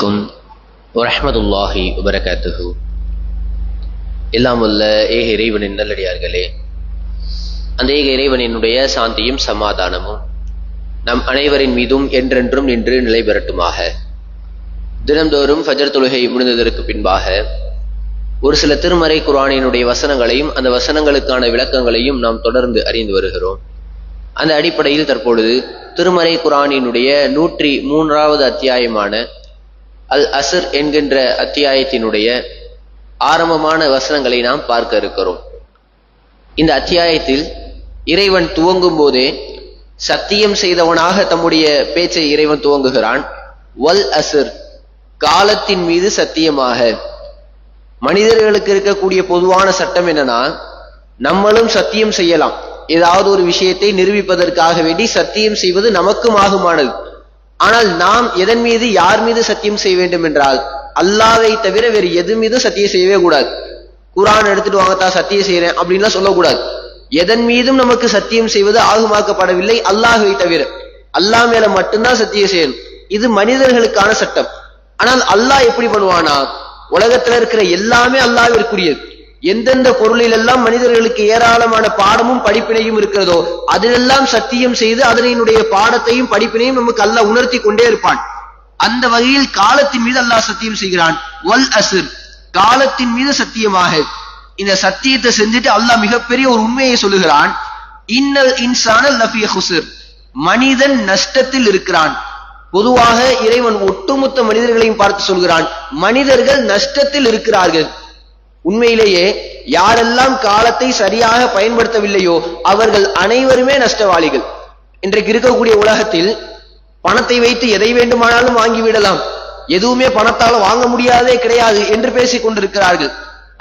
க்கும் வரஹ்மத்துல்லாஹி வபரகாத்துஹு. எல்லாம் உள்ள ஏக இறைவனின் நல்லடியார்களே அந்த ஏக இறைவனினுடைய சாந்தியும் சமாதானமும் நம் அனைவரின் மீதும் என்றென்றும் நின்று நிலை பெறட்டுமாக. தினந்தோறும் ஃபஜர் தொழுகை முடிந்ததற்கு பின்பாக ஒரு சில திருமறை குரானினுடைய வசனங்களையும் அந்த வசனங்களுக்கான விளக்கங்களையும் நாம் தொடர்ந்து அறிந்து வருகிறோம். அந்த அடிப்படையில் தற்பொழுது திருமறை குரானினுடைய நூற்றி மூன்றாவது அத்தியாயமான அல் அசர் என்கின்ற அத்தியாயத்தினுடைய ஆரம்பமான வசனங்களை நாம் பார்க்க இருக்கிறோம். இந்த அத்தியாயத்தில் இறைவன் துவங்கும் போதே சத்தியம் செய்தவனாக தம்முடைய பேச்சை இறைவன் துவங்குகிறான். வல் அசர் காலத்தின் மீது சத்தியமாக. மனிதர்களுக்கு இருக்கக்கூடிய பொதுவான சட்டம் என்னன்னா நம்மளும் சத்தியம் செய்யலாம். ஏதாவது ஒரு விஷயத்தை நிரூபிப்பதற்காக வேண்டி சத்தியம் செய்வது நமக்கும் ஆகுமானது. ஆனால் நாம் எதன் மீது யார் மீது சத்தியம் செய்ய வேண்டும் என்றால் அல்லாவை தவிர வேறு எது மீதும் சத்தியம் செய்யவே கூடாது. குரான் எடுத்துட்டு வாங்கத்தான் சத்தியம் செய்யறேன் அப்படின்லாம் சொல்லக்கூடாது. எதன் மீதும் நமக்கு சத்தியம் செய்வது ஆகுமாக்கப்படவில்லை அல்லாஹுவை தவிர. அல்லாஹ் மேல மட்டும்தான் சத்தியம் செய்யணும். இது மனிதர்களுக்கான சட்டம். ஆனால் அல்லாஹ் எப்படி பண்ணுவானா? உலகத்துல இருக்கிற எல்லாமே அல்லாவிற்குரியது. எந்தெந்த பொருளில் எல்லாம் மனிதர்களுக்கு ஏராளமான பாடமும் படிப்பினையும் இருக்கிறதோ அதிலெல்லாம் சத்தியம் செய்து அதனுடைய பாடத்தையும் படிப்பினையும் நமக்கு அல்லாஹ் உணர்த்தி கொண்டே இருப்பான். அந்த வகையில் காலத்தின் மீது அல்லாஹ் சத்தியம் செய்கிறான். வல் அசிர் காலத்தின் மீது சத்தியமாக. இந்த சத்தியத்தை செஞ்சுட்டு அல்லாஹ் மிகப்பெரிய ஒரு உண்மையை சொல்லுகிறான். இன்னல் இன்சான லஃபிய ஹுசிர் மனிதன் நஷ்டத்தில் இருக்கிறான். பொதுவாக இறைவன் ஒட்டுமொத்த மனிதர்களையும் பார்த்து சொல்கிறான். மனிதர்கள் நஷ்டத்தில் இருக்கிறார்கள். உண்மையிலேயே யாரெல்லாம் காலத்தை சரியாக பயன்படுத்தவில்லையோ அவர்கள் அனைவருமே நஷ்டவாளிகள். இன்றைக்கு இருக்கக்கூடிய உலகத்தில் பணத்தை வைத்து எதை வேண்டுமானாலும் வாங்கிவிடலாம். எதுவுமே பணத்தால் வாங்க முடியாதே கிடையாது என்று பேசிக் கொண்டிருக்கிறார்கள்.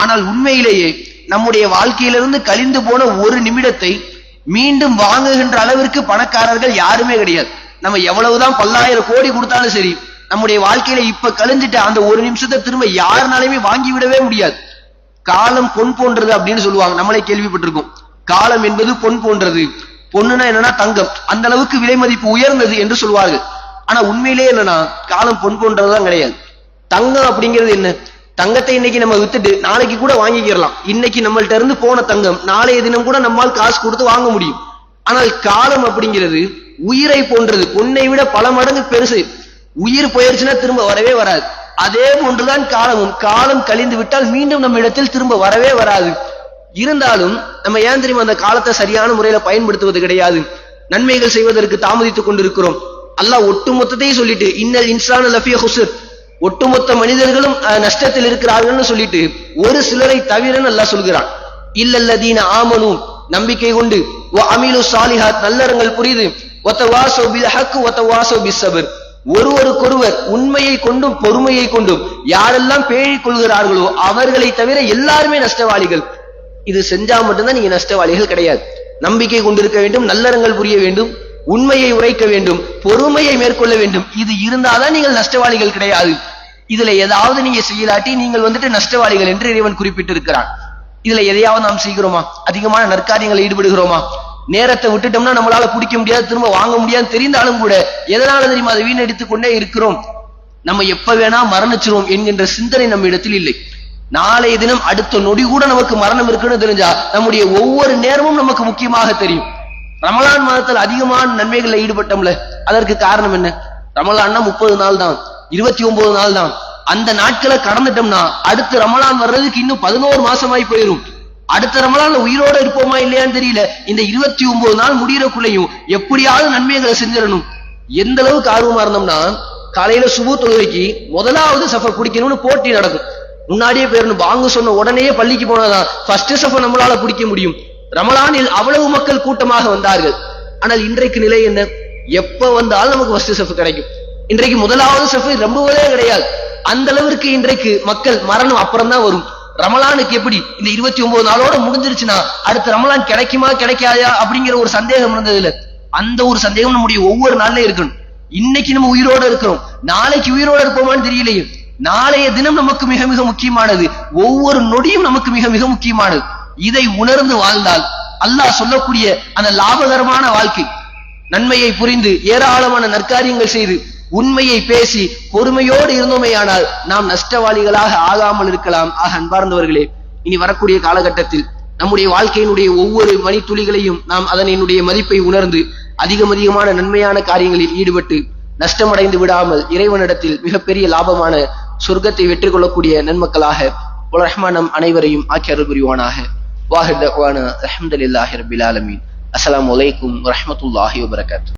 ஆனால் உண்மையிலேயே நம்முடைய வாழ்க்கையிலிருந்து கழிந்து போன ஒரு நிமிடத்தை மீண்டும் வாங்குகின்ற அளவிற்கு பணக்காரர்கள் யாருமே கிடையாது. நம்ம எவ்வளவுதான் பல்லாயிரம் கோடி கொடுத்தாலும் சரி நம்முடைய வாழ்க்கையில இப்ப கழிஞ்சிட்ட அந்த ஒரு நிமிஷத்தை திரும்ப யாருனாலுமே வாங்கி விடவே முடியாது. காலம் பொன் போன்றது அப்படின்னு சொல்லுவாங்க. நம்மளே கேள்விப்பட்டிருக்கோம். காலம் என்பது பொன் போன்றது. பொண்ணுனா என்னன்னா தங்கம். அந்த அளவுக்கு விலை மதிப்பு உயர்ந்தது என்று சொல்வார்கள். ஆனா உண்மையிலேயே என்னன்னா காலம் பொன் போன்றதுதான் கிடையாது. தங்கம் அப்படிங்கிறது என்ன? தங்கத்தை இன்னைக்கு நம்ம வித்துட்டு நாளைக்கு கூட வாங்கிக்கிறலாம் இன்னைக்கு நம்மள்ட்ட இருந்து போன தங்கம். நாளைய தினம் கூட நம்மால் காசு கொடுத்து வாங்க முடியும். ஆனால் காலம் அப்படிங்கிறது உயிரை போன்றது. பொன்னை விட பல மடங்கு பெருசு. உயிர் போயிருச்சுன்னா திரும்ப வரவே வராது. அதே போன்றுதான் காலமும் காலம் கழிந்து விட்டால் மீண்டும் நம்ம இடத்தில் திரும்ப வரவே வராது. இருந்தாலும் நம்ம ஏன் தெரியுமா அந்த காலத்தை சரியான முறையில பயன்படுத்துவது கிடையாது? நன்மைகள் செய்வதற்கு தாமதித்துக் கொண்டிருக்கிறோம். அல்லாஹ் ஒட்டுமொத்தத்தையும் சொல்லிட்டு இன்னல் இன்சான் லஃபிய ஹுசர் ஒட்டுமொத்த மனிதர்களும் நஷ்டத்தில் இருக்கிறார்கள்னு சொல்லிட்டு ஒரு சிலரை தவிரன்னு அல்லாஹ் சொல்கிறான். இல்லல்லதீன ஆமனும் நம்பிக்கை கொண்டு ஓ அமீலு சாலிஹாத் நல்லறங்கள் புரியுது. ஒத்த வாசோ பில் ஹக்கு ஒத்த வாசோ பிசபர் ஒருவருக்கொருவர் உண்மையை கொண்டும் பொறுமையை கொண்டும் யாரெல்லாம் பேழிக் கொள்கிறார்களோ அவர்களை தவிர எல்லாருமே நஷ்டவாளிகள். இது செஞ்சா மட்டும்தான் நீங்க நஷ்டவாளிகள் கிடையாது. நம்பிக்கை கொண்டிருக்க வேண்டும் நல்லறங்கள் புரிய வேண்டும் உண்மையை உரைக்க வேண்டும் பொறுமையை மேற்கொள்ள வேண்டும். இது இருந்தாதான் நீங்கள் நஷ்டவாளிகள் கிடையாது. இதுல ஏதாவது நீங்க செய்யலாட்டி நீங்கள் வந்துட்டு நஷ்டவாளிகள் என்று இறைவன் குறிப்பிட்டிருக்கிறான். இதுல எதையாவது நாம் செய்கிறோமா? அதிகமான நற்காரியங்களை ஈடுபடுகிறோமா? நேரத்தை விட்டுட்டோம்னா நம்மளால பிடிக்க முடியாது திரும்ப வாங்க முடியாது தெரிந்தாலும் கூட எதனால தெரியுமா? அதை வீணடித்துக் கொண்டே இருக்கிறோம். நம்ம எப்ப வேணா மரணிச்சிருவோம் என்கின்ற சிந்தனை நம்ம இடத்தில் இல்லை. நாளைய தினம் அடுத்த நொடி கூட நமக்கு மரணம் இருக்குன்னு தெரிஞ்சா நம்முடைய ஒவ்வொரு நேரமும் நமக்கு முக்கியமாக தெரியும். ரமலான் மாதத்தில் அதிகமான நன்மைகளில் ஈடுபட்டோம்ல அதற்கு காரணம் என்ன? ரமலான்னா முப்பது நாள் தான் இருபத்தி ஒன்பது நாள் தான். அந்த நாட்களை கடந்துட்டோம்னா அடுத்து ரமலான் வர்றதுக்கு இன்னும் பதினோரு மாசமாய் போயிடும் அடுத்த ரமலான்ல உயிரோட இருப்போமா இல்லையான்னு தெரியல. இந்த இருபத்தி ஒன்பது நாள் முடியறக்குள்ளையும் எப்படியாவது நன்மைகளை செஞ்சிடணும். எந்த அளவுக்கு ஆர்வமா இருந்தோம்னா காலையில சுபு தொழுகைக்கு முதலாவது சஃபர் பிடிக்கணும்னு போட்டி நடக்கும். முன்னாடியே போயிடணும் வாங்க சொன்ன உடனே பள்ளிக்கு போனாதான் ஃபர்ஸ்ட் சஃபர் நம்மளால பிடிக்க முடியும். ரமலானில் அவ்வளவு மக்கள் கூட்டமாக வந்தார்கள். ஆனால் இன்றைக்கு நிலை என்ன? எப்ப வந்தாலும் நமக்கு ஃபர்ஸ்ட் சஃப் கிடைக்கும். இன்றைக்கு முதலாவது சஃப் ரொம்பவே கிடையாது. அந்த அளவிற்கு இன்றைக்கு மக்கள் மரணம் அப்புறம் தான் வரும். ரமலானுக்கு எப்படி? இந்த இருபத்தி ஒன்பது நாளோட முடிஞ்சிருச்சுன்னா அடுத்த ரமலான் கிடைக்குமா கிடைக்காதா அப்படிங்கிற ஒரு சந்தேகம் இருந்தது இல்ல அந்த ஒரு சந்தேகம் நம்முடைய ஒவ்வொரு நாள்லயும் இருக்கணும். இன்னைக்கு நம்ம உயிரோட இருக்கிறோம். நாளைக்கு உயிரோட இருப்போமான்னு தெரியலையே. நாளைய தினம் நமக்கு மிக மிக முக்கியமானது. ஒவ்வொரு நொடியும் நமக்கு மிக மிக முக்கியமானது. இதை உணர்ந்து வாழ்ந்தால் அல்லாஹ் சொல்லக்கூடிய அந்த லாபகரமான வாழ்க்கை. நன்மையை புரிந்து ஏராளமான நற்காரியங்கள் செய்து உண்மையை பேசி பொறுமையோடு இருந்தோமேயானால் நாம் நஷ்டவாளிகளாக ஆகாமல் இருக்கலாம். ஆக அன்பார்ந்தவர்களே இனி வரக்கூடிய காலகட்டத்தில் நம்முடைய வாழ்க்கையினுடைய ஒவ்வொரு மணித்துளிகளையும் நாம் அதனினுடைய மதிப்பை உணர்ந்து அதிகம் அதிகமான நன்மையான காரியங்களில் ஈடுபட்டு நஷ்டமடைந்து விடாமல் இறைவனிடத்தில் மிகப்பெரிய லாபமான சொர்க்கத்தை வெற்றி கொள்ளக்கூடிய நன்மக்களாக ரஹ்மான் நம் அனைவரையும் ஆக்கி அருள் புரிவானாக. வாஹிர் தஹ்வானா அல்ஹம்துலில்லாஹி ரபில் ஆலமீன்.